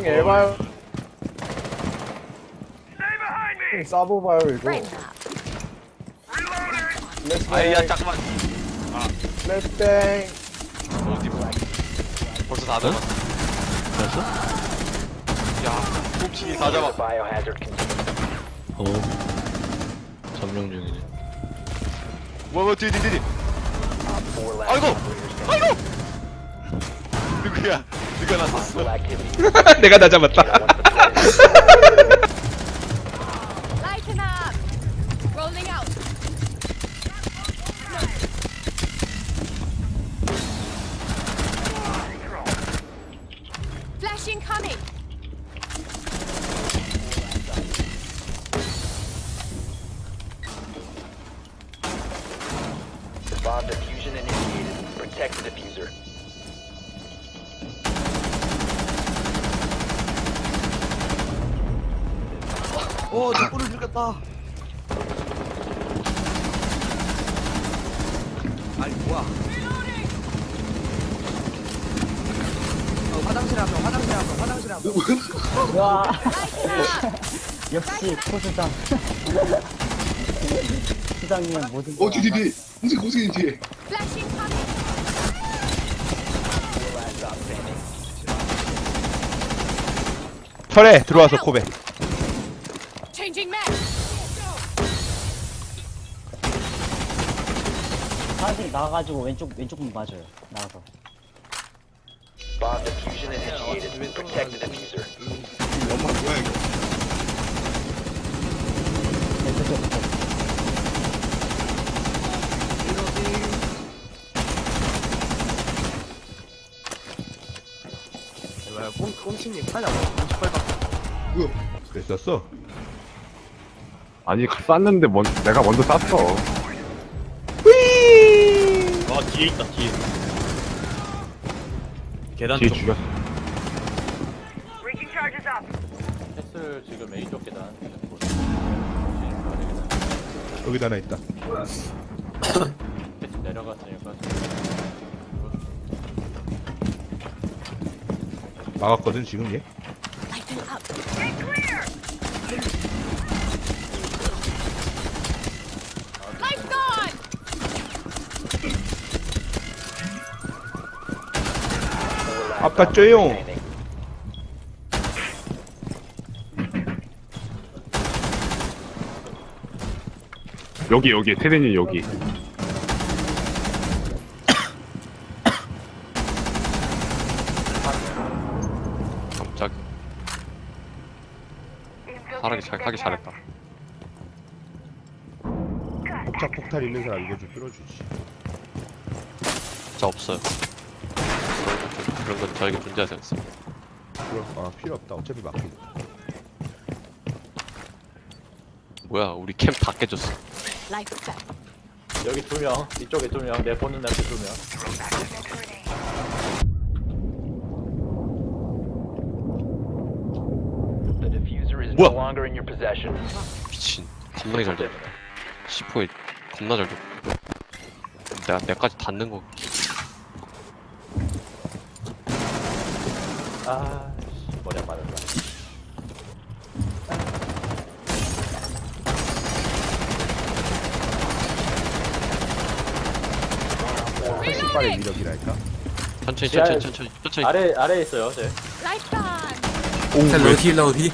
킹 에바요. 킹 싸보바요 이거. 아야 잠깐만. 랩땡. 어디 뭐야 벌써 다 잡았어. 됐어? 야 훔치기 다 잡아. 오 어? 점령 중이네. 뭐뭐 뒤뒤뒤 아이고! 아이고! 누구야? 누가 나섰어? 내가 나 잡았다. 어, 저 꿀을 죽였다. 아니, 뭐야. 어, 화장실 한 명, 화장실 한 명, 화장실 한 명. 와 역시 포수장 수장님 모든 어, 뒤, 뒤, 뒤. 공식, 공식님 뒤에. 철에 들어와서 코베. Changing mag. 사실 나가가지고 왼쪽 왼쪽 문 맞아요 나가서 Bomb diffusion initiated. Protect the diffuser. 엄마 뭐야, 이거. 네, 그쪽 그쪽 뭐야, 꼼, 꼼치님 하냐고. 58박. 뭐야. 그랬었어? 아니 쐈는데 먼, 내가 먼저 쐈어 아 뒤에 있다 뒤에. 계단 뒤에 쪽. 죽였어 패스 지금 A 쪽 계단. 여기다 하나 있다. 패스 내려갔으니까. 막았거든 지금 얘. 아빠 쪼용. 여기 여기 세대님 여기 깜짝. 하기 잘 하기 잘했다. 폭착 폭탄 있는 사람 이거 좀 끌어주지. 저 없어요. 그런 건 저에게 존재하지 않습니다. 그럼 아 필요 없다. 어차피 막힌. 뭐야, 우리 캠 다 깨졌어. 여기 두 명, 이쪽에 두 명, 내 보는 앞에 두 명. The diffuser is 뭐야? no longer in your possession. 미친. 겁나게 잘 돼. 10호에 겁나 잘 돼. 내가 내까지 닿는 거. 아, 씨, 머리 맞았다. 신발의 위력이랄까. 천천히, 천천히, 천천히, 천천히. 아래 아래에 있어요, 제. Lights on. 힐러디, 힐러디.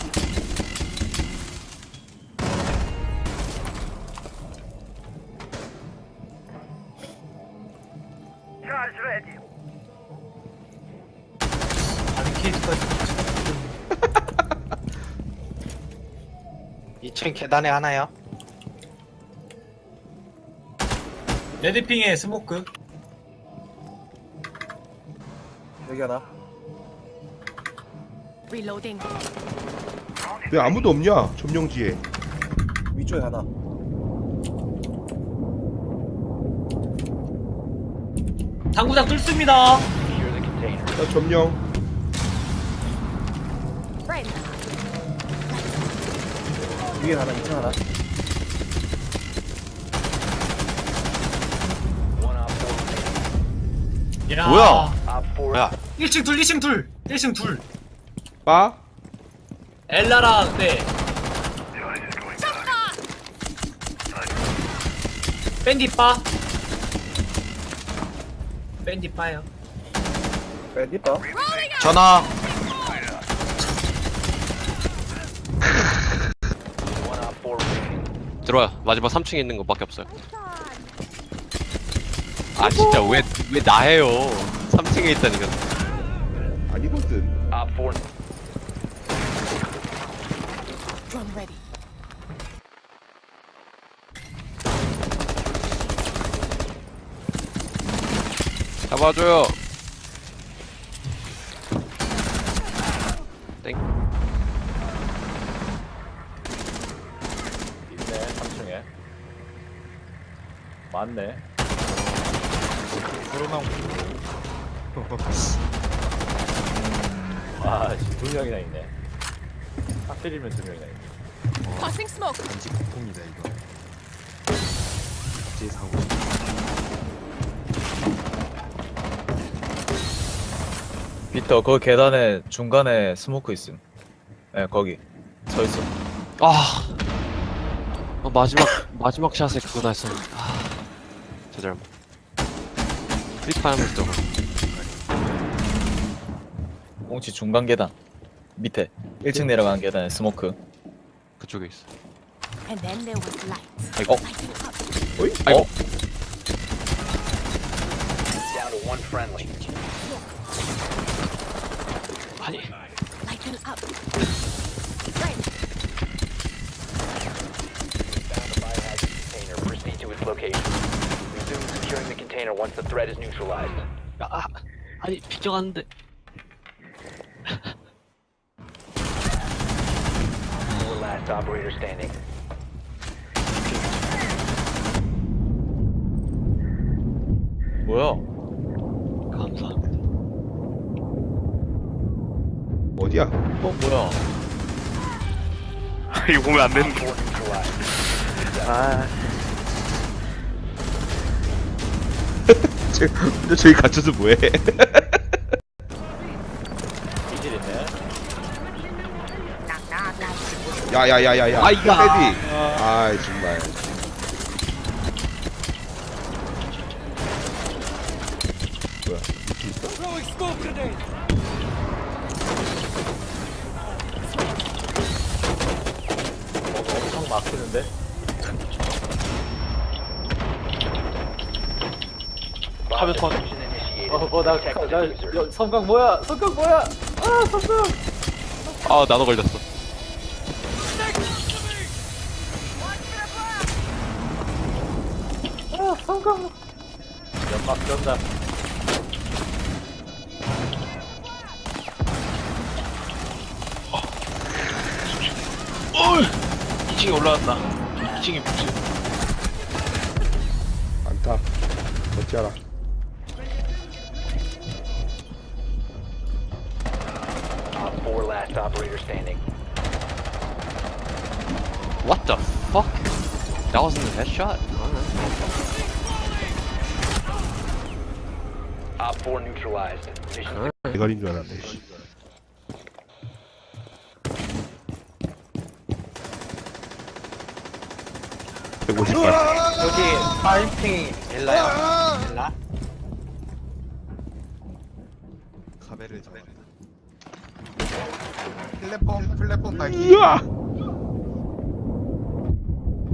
계단에 하나요? 레드핑에 스모크. 여기 하나. Reloading. 왜 아무도 없냐? 점령지에. 위쪽에 하나. 당구장 뚫습니다. Secure the container. 나 점령. 위에 하나, 2층 하나. Remaining. 뭐야? 야, 1층 둘, 2층 둘. 1층 둘. 빠. 엘라랑 네. 밴디 빠. 밴디 빠요. 밴디 빠? 전화. one op four remaining. 들어와. 마지막 3층에 있는 거밖에 없어요. 아, 진짜 왜, 왜 나해요? 3층에 있다니까. 아니거든. Op four Drone ready. 잡아줘요. 땡. 맞네. 코로나 뭐. 아, 두 명이나 있네. 하필이면 두 명이나 있네. Tossing 단지 고통이다 이거 제 사고 비터 그 계단에 중간에 스모크 있음. 예 거기 서 있어. 아 어, 마지막 마지막 샷에 그거 날렸어 데 아, 제 잘못 프리파이어면서 저거 꽁치 중간 계단 밑에 1층 내려가는 계단에 스모크. 그쪽에 있어 And then there was light. 아이고 Lighting up. 아이고 Down to one friendly. 아니 up. once the threat is neutralized. 아 아니 비켜갔는데 Four last operator standing. 뭐야? 감사합니다 어디야? 어 뭐야? 이거 보면 안 되는데. Four neutralized. 쟤, 근데 저기 갇혀서 뭐해? 야야야야야. 아이야. 헤비. 아이 정말. 뭐야? 이렇게 있어? 엄청 막히는데. Bomb diffusion initiated. 어, 뭐, 나, 성광 뭐야? 성광 뭐야? 아, 성광! 아 나도 걸렸어 아, 성광! 연막 들었다. 어 2층에 올라왔다 2층에 붙지 안타. 어찌하라. four last operator standing. What the fuck? That wasn't a headshot? Op four neutralized. Mission 대가리인 줄 알았네. 씨. 백오십 발. 여기 파이팅 엘라야 엘라 카메를 잡았다. 플랫폼 플랫폼 발기. 이야.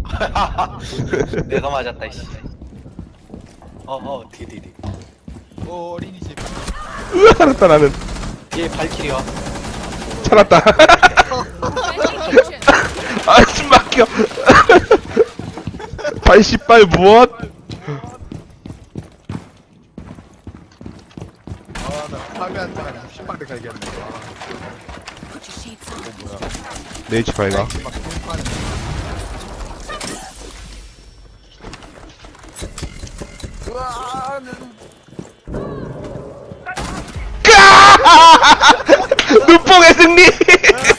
내가 맞았다 이씨 어어 디디디 오 어린이집. 으아 살았다 나는. 얘 발키리야 살았다. 아숨 막혀. 80발 무엇? 아나 카메 한 장에 60발을 갈겼네. Put your shades on. 내집 발가. 막 똥파는. 눈뽕의 승리.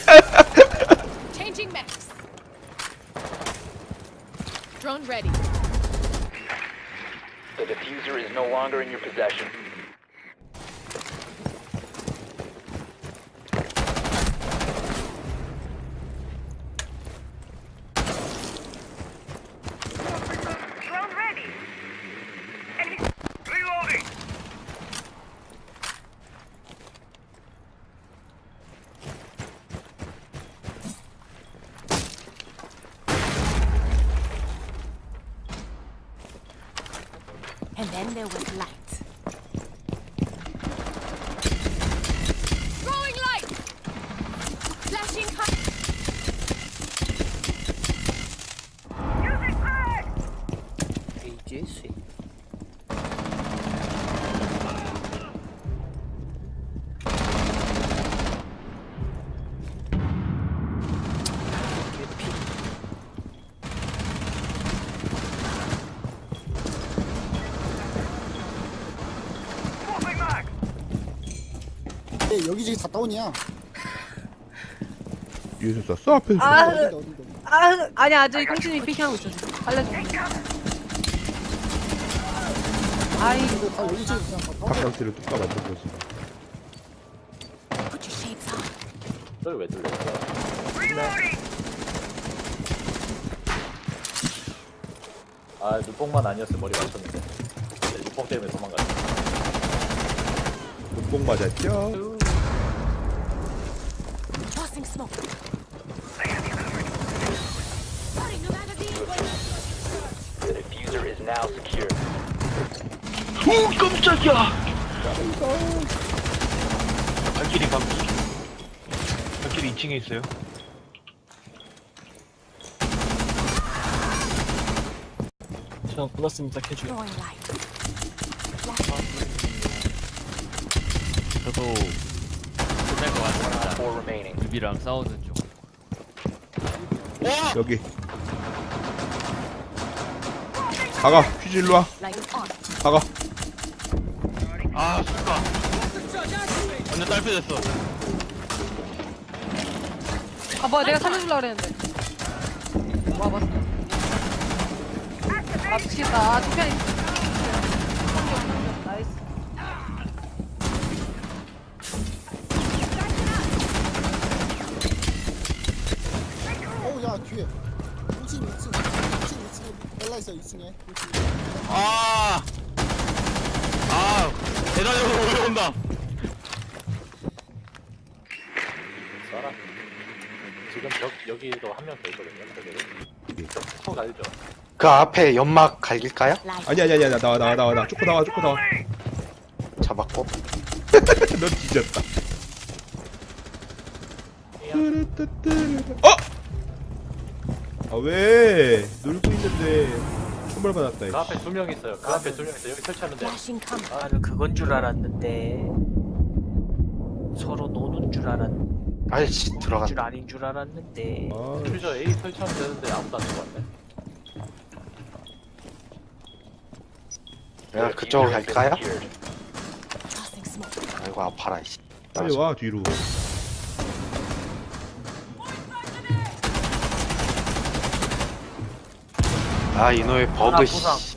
Then there was light. Throwing light! Flashing high! Music pad! AJC. 여기저기 다 다운이야. 위에서 쐈어 앞에서. 아, 어딘데 어딘데. 아, 아니야, 저기 공신이 피킹하고 있어. 알려줘. 아이, 이거 다 여기저기 그냥 다왜 뚫려? 아 눈뽕만 아니었으면 머리 맞췄는데 네, 눈뽕 때문에 도망갔어 눈뽕 맞았죠? Tossing smoke. Loading new magazine. The diffuser is now secure. 발길이 감. 발길이 2층에 있어요. 저 불렀습니다 캐주 Throwing light. 저도 끝날 것 같습니다. Four remaining. 유비랑 싸우는 중. 여기 가가 일로와 Light on. 가가 아, 죽다. 완전 딸피 됐어. 아 뭐야 내가 살려주려고 그랬는데 와 맞다 아 미치겠다 아 두편이 나 뒤에 2층 2층 2층 2층에 벨라 있어 2층에 아! 아! 대단적으로 올라온다. 쏴라 지금 저, 여기도 한 명 더 있거든요 저기를 턱 알죠? 그 앞에 연막 갈길까요? 아니 아니 아니 아니, 나와 나와 나와 나 쪼꼬 나와 쪼꼬 나와 잡았고 넌 뒤졌다 어! 아 왜? 놀고 있는데 선물 받았다 그 이씨. 앞에 두 명 있어요 그 앞에 두 명 있어요 여기 설치하면 돼. 나는 그건 줄 알았는데 서로 노는 줄 알았는 아이씨 들어갔. 줄 아닌 줄 알았는데 아, 퓨저 A 설치하면 되는데 아무도 안 들어왔네 내가 그쪽으로 갈까요? Tossing smoke. 아이고 아파라 이씨. 빨리 와 뒤로 아 이놈의 버그. 씨.